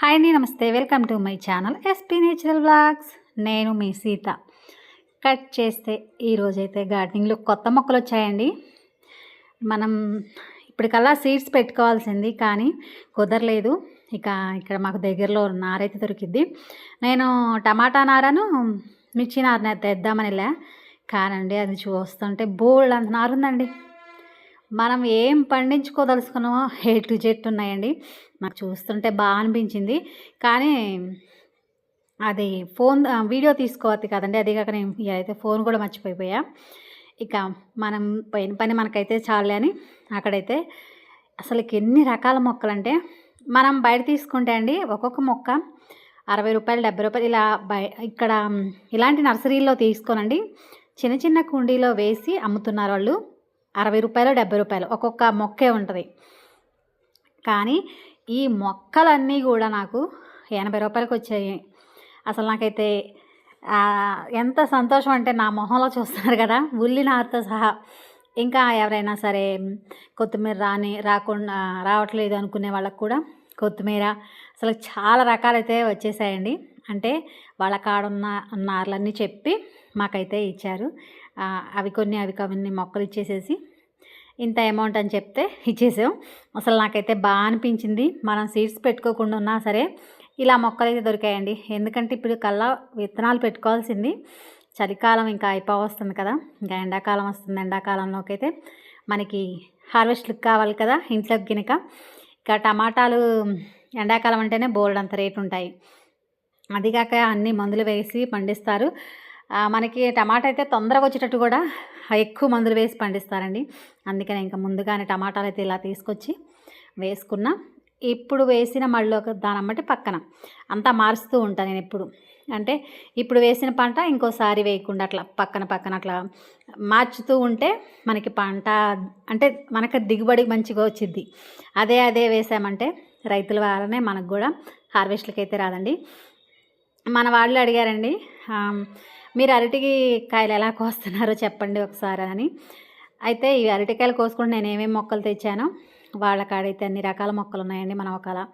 Hi అండి నమస్తే. Welcome to my channel SP natural blogs. నేను మీ సీత. కట్ చేస్తే ఈరోజైతే గార్డెనింగ్లో కొత్త మొక్కలు వచ్చాయండి. మనం ఇప్పటికల్లా సీడ్స్ పెట్టుకోవాల్సింది కానీ కుదరలేదు. ఇక ఇక్కడ మాకు దగ్గరలో నారైతే దొరికిద్ది. నేను టమాటా నారను మిర్చి నారని తెద్దామని వెళ్ళా. కానండి అది చూస్తుంటే బోల్డ్ అంత నారుందండి. మనం ఏం పండించుకోదలుచుకున్నామో ఏ టు జెట్ ఉన్నాయండి. నాకు చూస్తుంటే బాగా అనిపించింది. కానీ అది ఫోన్ వీడియో తీసుకోవద్దు కదండి. అదే కాక నేను అయితే ఫోన్ కూడా మర్చిపోయిపోయా. ఇక మనం పోయిన పని మనకైతే చాలే అని అక్కడైతే అసలుకి ఎన్ని రకాల మొక్కలంటే మనం బయట తీసుకుంటే అండి ఒక్కొక్క మొక్క అరవై రూపాయలు డెబ్బై రూపాయలు ఇలా బయ ఇక్కడ ఇలాంటి నర్సరీలో తీసుకోనండి. చిన్న చిన్న కుండీలో వేసి అమ్ముతున్నారు వాళ్ళు. అరవై రూపాయలు డెబ్బై రూపాయలు ఒక్కొక్క మొక్కే ఉంటుంది. కానీ ఈ మొక్కలన్నీ కూడా నాకు ఎనభై రూపాయలకు వచ్చాయి. అసలు నాకైతే ఎంత సంతోషం అంటే నా మొహంలో చూస్తున్నారు కదా ఉల్లి నారతో సహా. ఇంకా ఎవరైనా సరే కొత్తిమీర రాని రాకుండా రావట్లేదు అనుకునే వాళ్ళకు కూడా కొత్తిమీర అసలు చాలా రకాలైతే వచ్చేసాయండి. అంటే వాళ్ళ కాడున్న నార్లన్నీ చెప్పి మాకైతే ఇచ్చారు. అవి కొన్ని అవి కొన్ని మొక్కలు ఇచ్చేసేసి ఇంత అమౌంట్ అని చెప్తే ఇచ్చేసాం. అసలు నాకైతే బాగా అనిపించింది. మనం సీడ్స్ పెట్టుకోకుండా ఉన్నా సరే ఇలా మొక్కలు అయితే దొరికాయండి. ఎందుకంటే ఇప్పుడు కల్లా విత్తనాలు పెట్టుకోవాల్సింది చలికాలం ఇంకా అయిపో వస్తుంది కదా. ఇంకా ఎండాకాలం వస్తుంది. ఎండాకాలంలోకి అయితే మనకి హార్వెస్ట్లకు కావాలి కదా ఇంట్లోకి గినక. ఇక టమాటాలు ఎండాకాలం అంటేనే బోల్డ్ అంత రేటు ఉంటాయి. అది కాక అన్ని మందులు వేసి పండిస్తారు. మనకి టమాటా అయితే తొందరగా వచ్చేటట్టు కూడా ఎక్కువ మందులు వేసి పండిస్తారండి. అందుకనే ఇంకా ముందుగానే టమాటాలు అయితే ఇలా తీసుకొచ్చి వేసుకున్నా. ఇప్పుడు వేసిన మళ్ళీ ఒక దానమ్మటి పక్కన. అంతా మారుస్తూ ఉంటాను నేను ఎప్పుడు. అంటే ఇప్పుడు వేసిన పంట ఇంకోసారి వేయకుండా అట్లా పక్కన పక్కన అట్లా మార్చుతూ ఉంటే మనకి పంట అంటే మనకు దిగుబడి మంచిగా వచ్చిద్ది. అదే అదే వేసామంటే రైతుల వల్లనే మనకు కూడా హార్వెస్ట్లకి అయితే రాదండి. మన వాళ్ళు అడిగారండి మీరు అరటికి కాయలు ఎలా కోస్తున్నారో చెప్పండి ఒకసారి అని. అయితే ఈ అరటికాయలు కోసుకుంటే నేను ఏమేమి మొక్కలు తెచ్చానో వాళ్ళ కాడైతే అన్ని రకాల మొక్కలు ఉన్నాయండి మనం ఒకలా.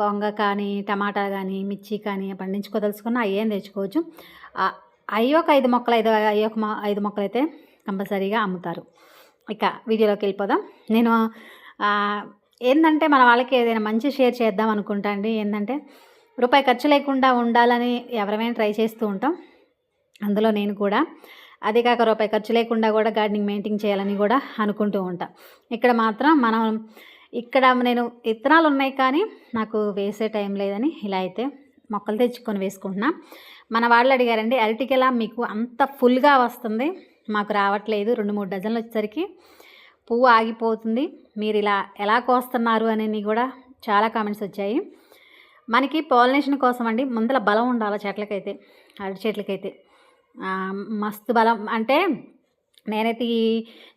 వంగ కానీ టమాటా కానీ మిర్చి కానీ పండించుకోదలుచుకున్న అవి ఏం తెచ్చుకోవచ్చు. అయ్యో అవి ఒక ఐదు మొక్కలు ఐదు అవి ఒక ఐదు మొక్కలు అయితే కంపల్సరీగా అమ్ముతారు. ఇక వీడియోలోకి వెళ్ళిపోదాం. నేను ఏంటంటే మన వాళ్ళకి ఏదైనా మంచి షేర్ చేద్దాం అనుకుంటా అండి. ఏంటంటే రూపాయి ఖర్చు లేకుండా ఉండాలని ఎవరైనా ట్రై చేస్తూ ఉంటాం. అందులో నేను కూడా అదే కాక రూపాయి ఖర్చు లేకుండా కూడా గార్డెనింగ్ మెయింటైన్ చేయాలని కూడా అనుకుంటూ ఉంటా. ఇక్కడ మాత్రం మనం ఇక్కడ నేను విత్తనాలు ఉన్నాయి కానీ నాకు వేసే టైం లేదని ఇలా అయితే మొక్కలు తెచ్చుకొని వేసుకుంటున్నా. మన వాళ్ళు అడిగారండి అరటికెలా మీకు అంత ఫుల్గా వస్తుంది మాకు రావట్లేదు రెండు మూడు డజన్లు వచ్చేసరికి పువ్వు ఆగిపోతుంది మీరు ఇలా ఎలా కోస్తున్నారు అని కూడా చాలా కామెంట్స్ వచ్చాయి. మనకి పాలినేషన్ కోసం అండి ముందల బలం ఉండాలి చెట్లకైతే అరటి చెట్లకైతే. మస్తు బలం. అంటే నేనైతే ఈ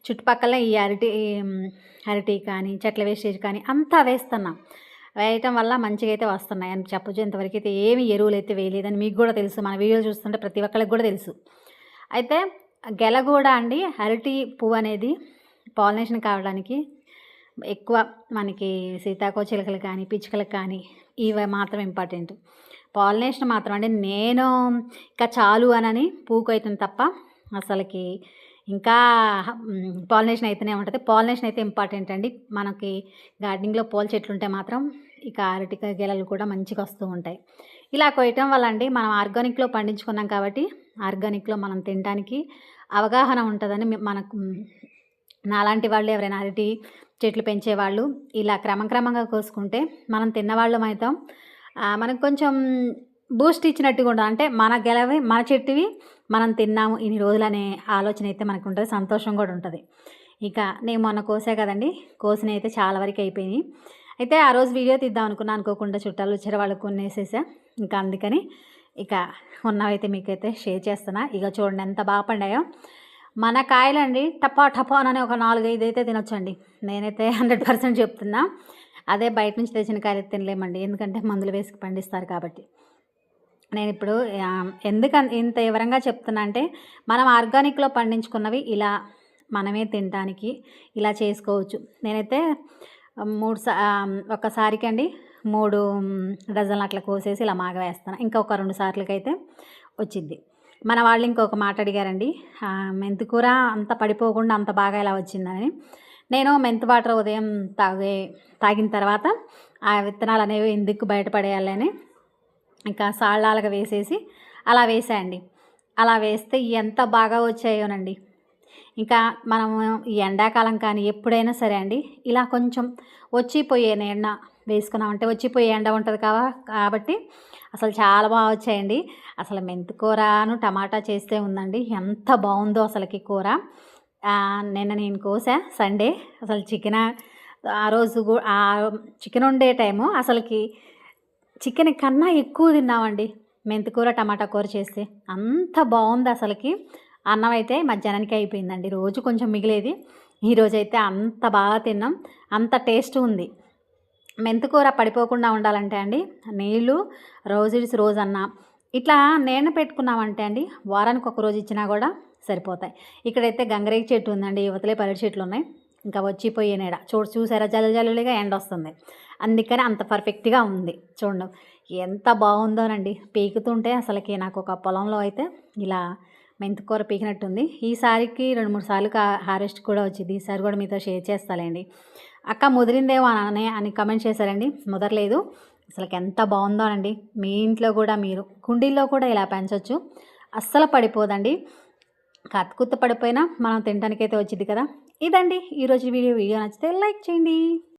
చుట్టుపక్కల ఈ అరటి అరటి కానీ చెట్ల వేస్టేజ్ కానీ అంతా వేస్తున్నా. వేయటం వల్ల మంచిగా అయితే వస్తున్నాయి. అని చెప్పచ్చు ఇంతవరకు అయితే ఏమి ఎరువులు అయితే వేయలేదని మీకు కూడా తెలుసు. మన వీడియోలు చూస్తుంటే ప్రతి ఒక్కరికి కూడా తెలుసు. అయితే గెల కూడా అండి అరటి పువ్వు అనేది పాలినేషన్ కావడానికి ఎక్కువ మనకి సీతాకో చిలకలు కానీ పిచ్చుకలకు కానీ ఇవి మాత్రం ఇంపార్టెంట్. పాలినేషన్ మాత్రం అంటే నేను ఇంకా చాలు అనని పూకైతుంది తప్ప అసలుకి ఇంకా పాలినేషన్ అయితేనే ఉంటుంది. పాలినేషన్ అయితే ఇంపార్టెంట్ అండి. మనకి గార్డెనింగ్లో పూల చెట్లు ఉంటే మాత్రం ఇక అరటిక గెలలు కూడా మంచిగా వస్తూ ఉంటాయి. ఇలా కొయ్యటం వల్ల అండి మనం ఆర్గానిక్లో పండించుకున్నాం కాబట్టి ఆర్గానిక్లో మనం తినడానికి అవగాహన ఉంటుందని మనకు నాలాంటి వాళ్ళు ఎవరైనా అరటి చెట్లు పెంచేవాళ్ళు ఇలా క్రమక్రమంగా కోసుకుంటే మనం తిన్నవాళ్ళం అవుతాం మనకు కొంచెం బూస్ట్ ఇచ్చినట్టుగా ఉండదు అంటే మన గెలవి మన చెట్టువి మనం తిన్నాము ఇన్ని రోజులు అనే ఆలోచన అయితే మనకు ఉంటుంది సంతోషం కూడా ఉంటుంది. ఇక నేను మొన్న కోసా కదండి కోసిన అయితే చాలా వరకు అయిపోయినాయి. అయితే ఆ రోజు వీడియో తీద్దాం అనుకున్నా అనుకోకుండా చుట్టాలు వచ్చారు వాళ్ళు కొన్ని వేసేసా ఇంకా అందుకని ఇక ఉన్నవైతే మీకైతే షేర్ చేస్తున్నా. ఇక చూడండి ఎంత బాగా పండాయో. మన కాయలండి టపా టపా అని ఒక నాలుగు ఐదు అయితే తినొచ్చండి. నేనైతే హండ్రెడ్ పర్సెంట్ చెప్తున్నా. అదే బయట నుంచి తెచ్చిన కాయలు తినలేమండి. ఎందుకంటే మందులు వేసి పండిస్తారు కాబట్టి. నేను ఇప్పుడు ఎందుకు ఇంత వివరంగా చెప్తున్నా అంటే మనం ఆర్గానిక్లో పండించుకున్నవి ఇలా మనమే తినడానికి ఇలా చేసుకోవచ్చు. నేనైతే మూడు సా ఒకసారికి అండి మూడు డజన్లు అట్లా కోసేసి ఇలా మాగవేస్తాను ఇంకా ఇంకొక రెండు సార్లకైతే వచ్చింది. మన వాళ్ళు ఇంకొక మాట అడిగారండి మెంతికూర అంత పడిపోకుండా అంత బాగా ఇలా వచ్చిందని. నేను మెంతి వాటర్ ఉదయం తాగే తాగిన తర్వాత ఆ విత్తనాలు అనేవి ఎందుకు బయటపడేయాలని ఇంకా సాళ్ళాలుగా వేసేసి అలా వేసాయండి అలా వేస్తే ఎంత బాగా వచ్చాయోనండి. ఇంకా మనము ఈ ఎండాకాలం కానీ ఎప్పుడైనా సరే అండి ఇలా కొంచెం వచ్చిపోయే ఎండ వేసుకున్నామంటే వచ్చిపోయే ఎండ ఉంటుంది కావా కాబట్టి అసలు చాలా బాగా వచ్చాయండి. అసలు మెంతి కూరను టమాటా చేస్తే ఉందండి. ఎంత బాగుందో అసలుకి కూర. నిన్న నేను కోసా సండే. అసలు చికెన్ ఆ రోజు ఆ చికెన్ వండే టైము అసలుకి చికెన్ కన్నా ఎక్కువ తిన్నామండి. మెంతికూర టమాటా కూర చేస్తే. అంత బాగుంది అసలుకి. అన్నం అయితే మధ్యాహ్నానికి అయిపోయిందండి. రోజు కొంచెం మిగిలేది. ఈరోజు అయితే అంత బాగా తిన్నాం. అంత టేస్ట్ ఉంది. మెంతికూర పడిపోకుండా ఉండాలంటే అండి నీళ్ళు రోజు రోజన్న ఇట్లా నేను పెట్టుకున్నామంటే అండి వారానికి ఒక రోజు ఇచ్చినా కూడా సరిపోతాయి. ఇక్కడైతే గంగరేగి చెట్టు ఉందండి యువతలే పల్లె చెట్లు ఉన్నాయి. ఇంకా వచ్చిపోయే నీడ. చూడు చూసారా? జల్లు జల్లులుగా ఎండ వస్తుంది. అందుకని అంత పర్ఫెక్ట్గా ఉంది. చూడండి ఎంత బాగుందోనండి. పీకుతుంటే అసలుకి నాకు ఒక పొలంలో అయితే ఇలా మెంతికూర పీకినట్టుంది. ఈసారికి రెండు మూడు సార్లు హారెస్ట్ కూడా వచ్చింది. ఈసారి కూడా మీతో షేర్ చేస్తాలేండి. అక్క ముదిరిందేమో అని అని కమెంట్ చేశారండి. ముదరలేదు. అసలుకి ఎంత బాగుందోనండి. మీ ఇంట్లో కూడా మీరు కుండీల్లో కూడా ఇలా పెంచవచ్చు అస్సలు పడిపోదండి. కత్తుకుత్త పడిపోయినా మనం తినడానికైతే వచ్చింది కదా. ఇదండి. ఈరోజు వీడియో వీడియో నచ్చితే లైక్ చేయండి.